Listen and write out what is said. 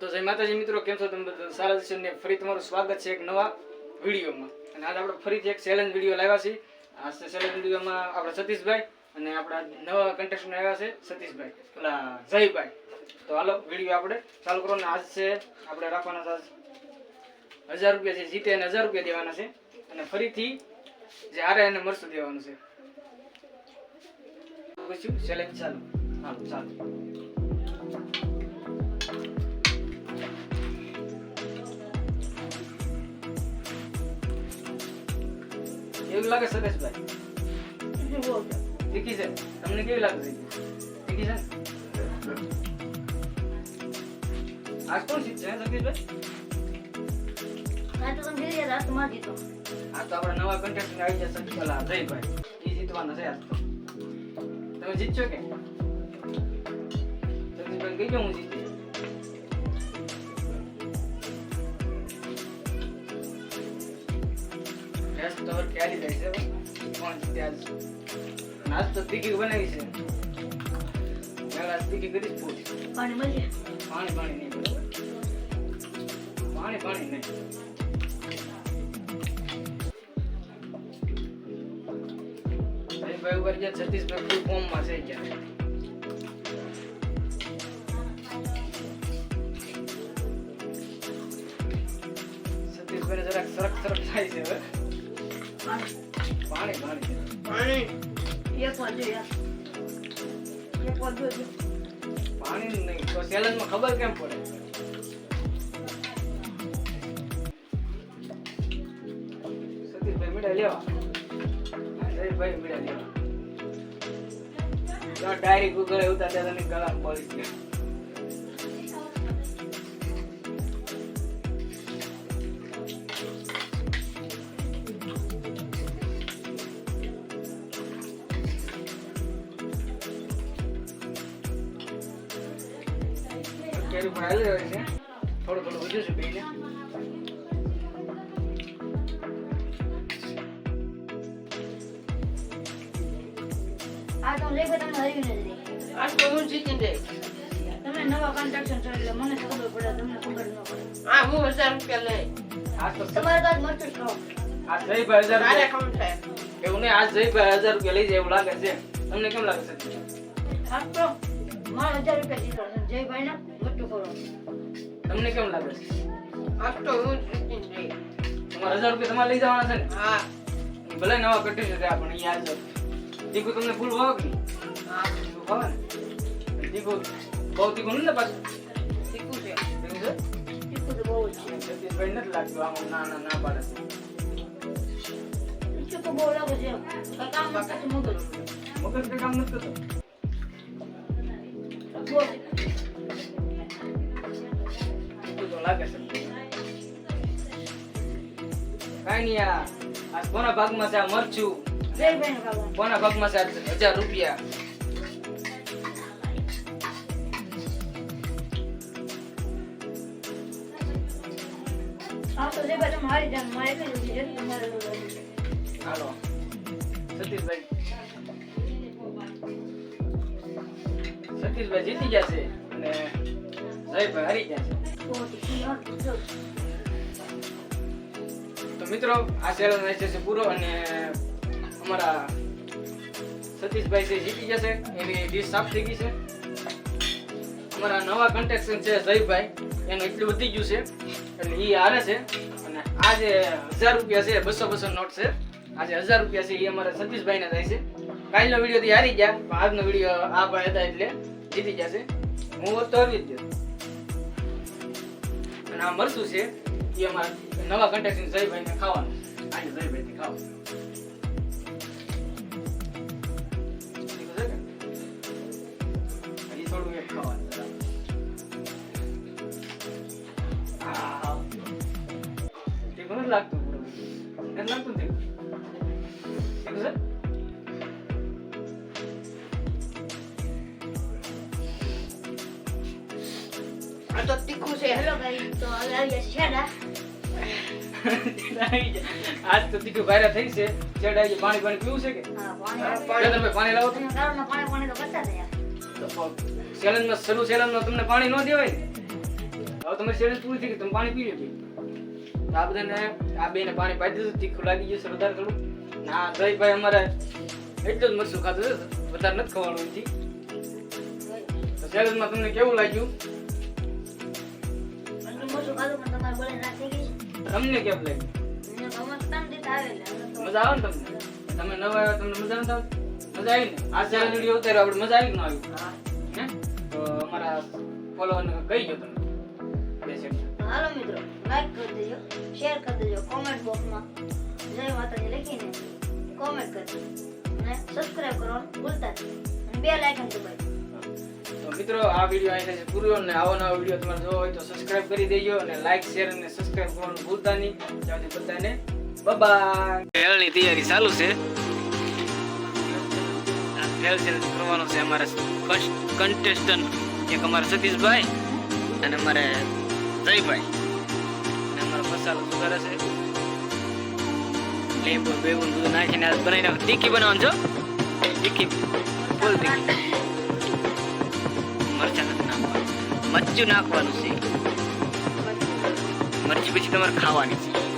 તો જય માતાજી મિત્રો, કેમ છો તમે બધા? સારા છે ને ફરી તમારું સ્વાગત છે એક નવા વિડીયોમાં. અને આજે આપણે ફરીથી એક ચેલેન્જ વીડિયો લાવ્યા છીએ. આ ચેલેન્જ વિડીયોમાં આપણે સતીશભાઈ અને આપણા નવા કન્ટેસ્ટન્ટ આવ્યા છે સતીશભાઈ. પેલા જયભાઈ. તો હાલો વીડિયો આપણે ચાલુ કરો ને આજ છે આપણે રાખવાના છે હજાર રૂપિયા છે, જીતે એને હજાર રૂપિયા દેવાના છે. અને ફરીથી જે હારે એને મરસું દેવાનું છે. પૂછ્યું ચેલેન્જ ચાલુ. હાલો, ચાલો. એવું લાગે સરેશભાઈ તીખી છે. તમને કેવી લાગે તીખી છે? આજ કોણ જીતશે હે, સતીશભાઈ આ તો આપણા નવા contestant આવી જશે. ઓલા જયભાઈ ઈ જીતવાના છે આજ તો. તમે જીતશો કે? સતીશભાઈ કઈ હું જીતી. રેસ તો ક્યારે જાય છે પણ ત્યાં નાસ્તો તો તીખી બનાવી છે. પહેલા તીખી પૂરી પાણી પાણી નહીં પાણી પાણી નહીં. ભાઈ ઉપર ગયા છત્તીસભાઈ ફૂલ ફોર્મમાં છે ક્યાં સતીશભાઈ જરાક સરક સરક થાય છે હવે. પાણી નહીં તો સેલનમાં ખબર કેમ પડે? સતીશભાઈ મીડા લેવા. જયભાઈ મીડા લેવા ડાયરી ગૂગલ ઉતાર દે તને ગળા પડી ગયા કેરી પણ હાલી રહ્યો છે. થોડું થોડું વધ્યું છે બેને આજ તો હું જીતી જઈશ. તમે નવા કન્સ્ટ્રક્શન છો એટલે મને ખબર પડે તમને ખબર ન પડે. આ હું હજાર રૂપિયા લઈ. આ તો તમારે તો મરચું જયભાઈ હજાર થાય? એવું નહીં આજ જયભાઈ હજાર રૂપિયા લઈ જાય એવું લાગે છે. તમને કેમ લાગે છે? તો મારે હજાર રૂપિયા દીધા છે જયભાઈ ને મોટું કરો તમને કેમ લાગે છે આ તો હું જીતી જઈશ. તમારે હજાર રૂપિયા તમારે લઈ જવાના છે ને હા, ભલે નવા કટી છે પણ યાદ દીકુ તમને ભૂલ ભાવ કે હા, દીકુ ભાવે ને દીકુ બહુ દીકુ ને પાછું દીકુ છે. દીકુ તો બહુ જ છે સતીશભાઈ નથી લાગતું આમ ના ના ના પાડે છે તો બહુ લાગે છે કામ મગજ કામ નથી કરતો કોના ભાગમાં છે મરચું કોના ભાગમાં છે હજાર રૂપિયા હાલો. સતીશભાઈ. સતીશભાઈ જીતી જશે અને જયભાઈ હારી હોત તો મિત્રો, આ ચેલેન્જ રહેશે છે પૂરો અને અમારા સતીશભાઈ છે જીતી જશે એની ડીશ સાફ થઈ ગઈ છે. અમારા નવા કન્ટેક્શન છે જયભાઈ, એનું એટલું વધી ગયું છે એટલે એ હારે છે. અને આ જે હજાર રૂપિયા છે, બસો બસો નોટ છે, આ જે હજાર રૂપિયા છે એ અમારા સતીશભાઈને થાય છે. કાલનો વીડિયો થી હારી ગયા, પણ આજનો વીડિયો આ ભાઈ હતા એટલે જીતી જશે. હું તો હરવી જ અને આ મરચું છે, એ અમારા નવા કન્ટેક્શન જયભાઈને ખાવાનું. આજે જયભાઈથી ખાવાનું. લાગતું. લાગતું તો તીખું છે. હેલો ગાઈસ તો આવી છેડા આજ તો તીખું ભારે થઈ છે ચડાઈ પાણી પાણી પીવું છે કે પાણી તમે લાવો પાણી પાણી તો કરતા થયા તમને પાણી ન દેવાય હવે તમારી સેલન પૂરી થઈ ગઈ તમે પાણી પી લો તો આ બધાને આ બેને પાણી પાઈ દીધું તીખું લાગી ગયું વધારે થોડું ના આ જયભાઈ અમારે એટલું જ મરચું ખાધું છે વધારે નથી ખવાનું તો તમને કેવું લાગ્યું ખાધું પણ તમારે ના થઈ ગઈ તમને કેમ લાગ્યું? મને ગમત ત્રણ રીતે આવે મજા આવે ને તમને? તમે નવા આવ્યા તમને મજા નતા મજા આવી ને? આ ચાર વીડિયો ઉતાર્યો આપણે મજા આવી ન આવી? હે. તો અમારા ફોલોવરને કહી દો તમે હાલો મિત્રો લાઈક કરી દેજો શેર કરી દેજો કોમેન્ટ બોક્સમાં જય માતાજી લખીને કોમેન્ટ કરજો અને સબસ્ક્રાઇબ કરવાનું ભૂલતા નહીં. અને બે લાઇકન દબાવી તો મિત્રો, આ વીડિયો અહીં પૂરો અને આવો નવો વીડિયો તમારે જોવો હોય તો સબસ્ક્રાઇબ કરી દેજો અને લાઈક શેર અને સબસ્ક્રાઇબ કરવાનું ભૂલતા નહીં. ત્યાં બધાને બાય ખેલની તૈયારી ચાલુ છે. ખેલ છે કરવાનો છે અમારા કન્ટેસ્ટન્ટ એક અમારા સતીશભાઈ અને અમારે જયભાઈ. અને અમારો મસાલો સુધારે છે. લીંબુ બેવું દૂધ નાખીને આ બનાવીને ટીકી બનાવવાનું છો ટીકી ફૂલ તીખી મરચું નાખવાનું છે. મરચી પછી તમારે ખાવાની છે.